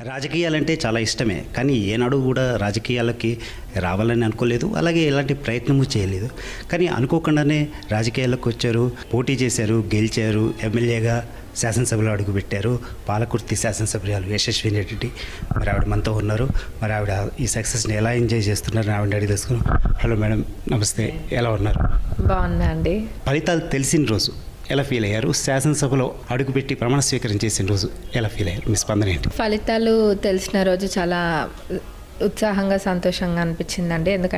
రాజకీయాలంటే చాలా ఇష్టమే. కానీ ఏనాడు కూడా రాజకీయాలకి రావాలని అనుకోలేదు. అలాగే ఎలాంటి ప్రయత్నము చేయలేదు. కానీ అనుకోకుండానే రాజకీయాలకు వచ్చారు. పోటీ చేశారు గెలిచారు. ఎమ్మెల్యేగా శాసనసభలో అడుగుపెట్టారు పాలకుర్తి శాసనసభ్యురాలు యశస్విని రెడ్డి మరి ఆవిడ మనతో ఉన్నారు. మరి ఆవిడ ఈ సక్సెస్ని ఎలా ఎంజాయ్ చేస్తున్నారు ఆవిడ అడిగి తెలుసుకున్నాం. హలో మేడం నమస్తే. ఎలా ఉన్నారు? బాగుందా అండి. ఫలితాలు తెలిసిన రోజు. ఎలా ఫీల్ అయ్యారు? శాసనసభలో అడుగుపెట్టి ప్రమాణ స్వీకారం చేసిన రోజు ఎలా ఫీల్ అయ్యారు? మీ స్పందన ఏంటి? ఫలితాలు తెలిసిన రోజు చాలా ఉత్సాహంగా సంతోషంగా అనిపించిందండి. ఎందుకంటే